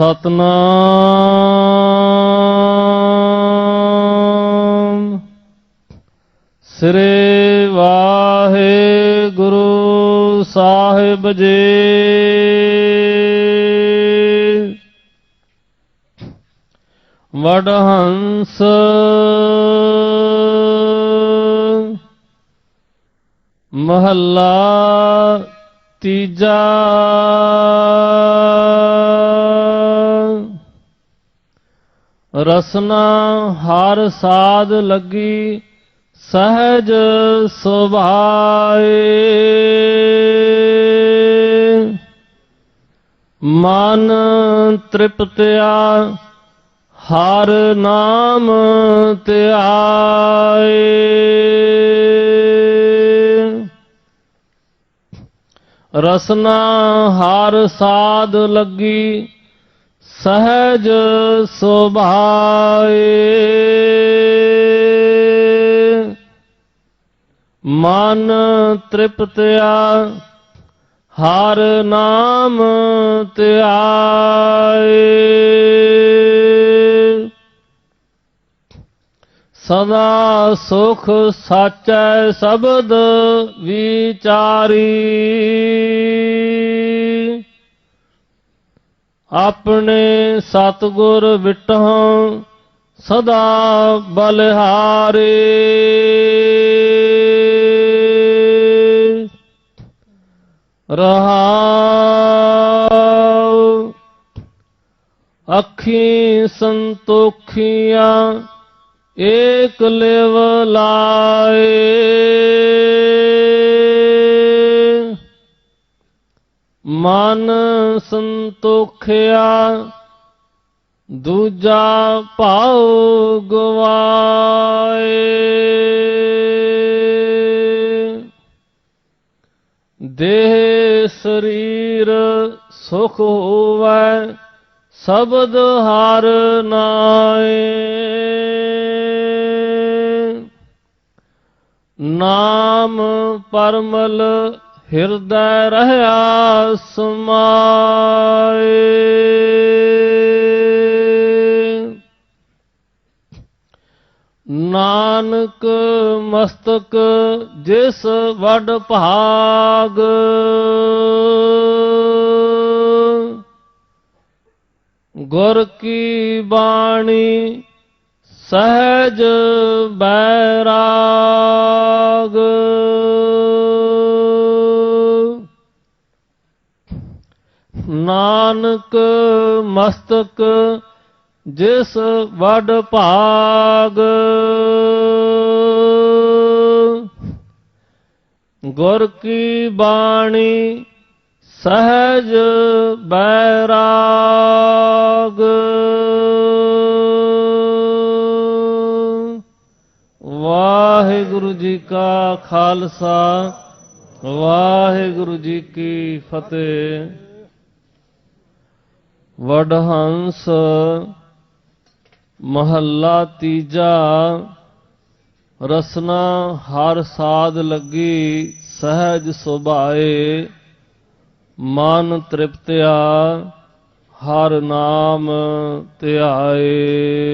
ਸਤਨਾਮ। ਸ੍ਰੀ ਵਾਹਿਗੁਰੂ ਸਾਹਿਬ ਜੀ। ਵਡਹੰਸ ਮਹੱਲਾ ਤੀਜਾ। ਰਸਨਾ ਹਰ ਸਾਧ ਲੱਗੀ ਸਹਿਜ ਸੁਭਾਏ। ਮਨ ਤ੍ਰਿਪਤਿਆ, ਹਰ ਨਾਮ ਧਿਆਏ। ਰਸਨਾ ਹਰ ਸਾਧ ਲੱਗੀ ਸਹਿਜ ਸੁਭਾਏ। ਮਨ ਤ੍ਰਿਪਤਿਆ ਹਰ ਨਾਮ ਧਿਆਏ। ਸਦਾ ਸੁਖ ਸਾਚੈ ਸ਼ਬਦ ਵਿਚਾਰੀ। ਆਪਣੇ ਸਤਗੁਰ ਵਿਟਹੁ ਸਦਾ ਬਲਹਾਰੇ। ਰਹਾਉ ਅੱਖੀ ਸੰਤੋਖੀਆਂ ਏਕ ਲਿਵ ਲਾਏ। ਮਨ ਸੰਤੋਖਿਆ ਦੂਜਾ ਭਾਉ ਗਵਾਏ। ਦੇਹ ਸਰੀਰ ਸੁਖ ਹੋਵੇ ਸ਼ਬਦ ਹਰ ਨਾਏ। ਨਾਮ ਪਰਮਲ ਹਿਰਦੈ ਰਹਾ ਸਮਾਏ। ਨਾਨਕ ਮਸਤਕ ਜਿਸ ਵਡ ਭਾਗ ਗੁਰ ਕੀ ਬਾਣੀ ਸਹਿਜ ਬੈਰਾਗ ਨਾਨਕ ਮਸਤਕ ਜਿਸ ਵਡ ਭਾਗ। ਗੁਰ ਕੀ ਬਾਣੀ ਸਹਿਜ ਬੈਰਾਗ। ਵਾਹਿਗੁਰੂ ਜੀ ਕਾ ਖਾਲਸਾ, ਵਾਹਿਗੁਰੂ ਜੀ ਕੀ ਫਤਿਹ। ਵਡਹੰਸ ਮਹੱਲਾ ਤੀਜਾ ਰਸਨਾ ਹਰ ਸਾਧ ਲੱਗੀ ਸਹਿਜ ਸੁਭਾਏ ਮਨ ਤ੍ਰਿਪਤਿਆ ਹਰ ਨਾਮ ਧਿਆਏ।